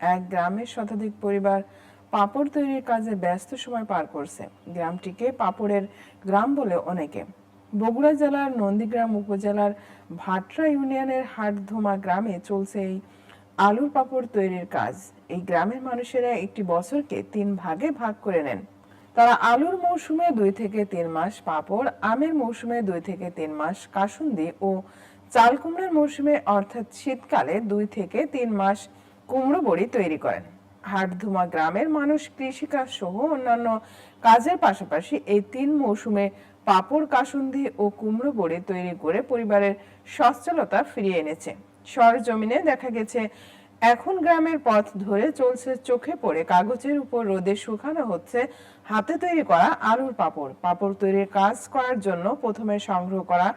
এক গ্রামের শতাধিক পরিবার পাপড় তৈরির কাজে ব্যস্ত সময় পার করছে। গ্রামটিকে পাপড়ের গ্রাম বলে অনেকে। বগুড়া জেলার নন্দীগ্রাম উপজেলার ভাটরা ইউনিয়নের হাটধোমা গ্রামে চলছে এই আলুর পাপড় তৈরির কাজ। এই গ্রামের মানুষেরা একটি বছরকে তিন ভাগে ভাগ করে নেন। তারা আলুর মৌসুমে দুই থেকে তিন মাস পাপড়, আমের মৌসুমে দুই থেকে তিন মাস কাসুন্দি ও চাল কুমড়ার মৌসুমে, অর্থাৎ শীতকালে দুই থেকে তিন মাস কুমড়ো বড়ি তৈরি করেন। হাটধুমা গ্রামের মানুষ, কৃষিকাজ সহ অন্যান্য কাজের পাশাপাশি এই তিন মৌসুমে পাপড়, কাসুন্দি ও কুমড়ো বড়ি তৈরি করে পরিবারের সচ্ছলতা ফিরিয়ে এনেছে। সরজমিনে দেখা গেছে, এখন গ্রামের পথ ধরে চলছে চোখে পড়ে কাগজের উপর রোদে শুকানো হচ্ছে হাতে তৈরি করা আলুর পাপড়। পাপড় তৈরির কাজ করার জন্য প্রথমে সংগ্রহ করা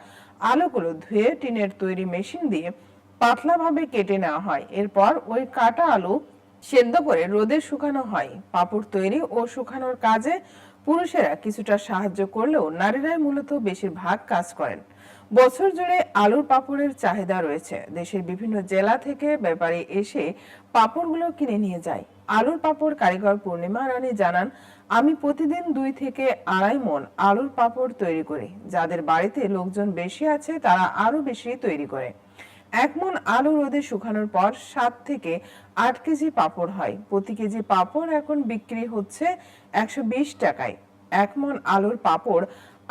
আলুগুলো ধুয়ে টিনের তৈরি মেশিন দিয়ে পাতলাভাবে কেটে নেওয়া হয়। এরপর ওই কাটা আলু সেদ্ধ করে রোদে শুকানো হয়। পাপড় তৈরি ও শুকানোর কাজে পুরুষেরা কিছুটা সাহায্য করলেও নারীরাই মূলত বেশিরভাগ কাজ করেন। বছর জুড়ে আলুর পাপড়ের চাহিদা রয়েছে। দেশের বিভিন্ন জেলা থেকে ব্যাপারী এসে পাপড়গুলো কিনে নিয়ে যায়। আলুর পাপড় কারিগর পূর্ণিমা রানী জানান, আমি প্রতিদিন দুই থেকে আড়াই মন আলুর পাপড় তৈরি করি। যাদের বাড়িতে লোকজন বেশি আছে, তারা আরও বেশি তৈরি করে। এক মন আলু রোদে শুকানোর পর সাত থেকে আট কেজি পাপড় হয়। প্রতি কেজি পাপড় এখন বিক্রি হচ্ছে একশো বিশ টাকায়। এক মন আলুর পাপড়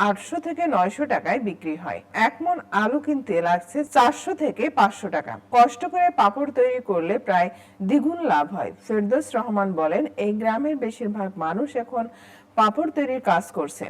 আটশো থেকে নয়শো টাকায় বিক্রি হয়। এক মন আলু কিনতে লাগছে চারশো থেকে পাঁচশো টাকা। কষ্ট করে পাপড় তৈরি করলে প্রায় দ্বিগুণ লাভ হয়। ফেরদৌস রহমান বলেন, এই গ্রামের বেশিরভাগ মানুষ এখন পাপড় তৈরির কাজ করছে।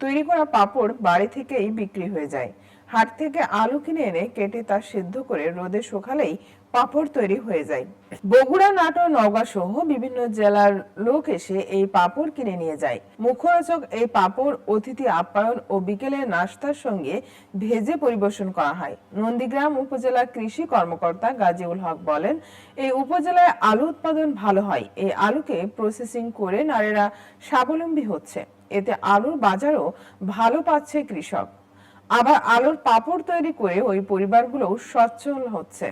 তৈরি করা পাপড় বাড়ি থেকেই বিক্রি হয়ে যায়। হাট থেকে আলু কিনে এনে কেটে তা সিদ্ধ করে রোদে শুকালেই পাপড় তৈরি হয়ে যায়। বগুড়া নাটোর নওগাঁ সহ বিভিন্ন জেলার লোক এসে এই পাপড় কিনে নিয়ে যায়। মুখরোচক এই পাপড় অতিথি আপ্যায়ন ও বিকেলে নাস্তার সঙ্গে ভেজে পরিবেশন করা হয়। নন্দীগ্রাম উপজেলা কৃষি কর্মকর্তা গাজীউল হক বলেন, এই উপজেলায় আলু উৎপাদন ভালো হয়। এই আলুকে প্রসেসিং করে নারীরা স্বাবলম্বী হচ্ছে। এতে আলুর বাজারও ভালো পাচ্ছে কৃষক। আবার আলোর পাপড় তৈরি করে ওই পরিবারগুলো সচ্ছল হচ্ছে।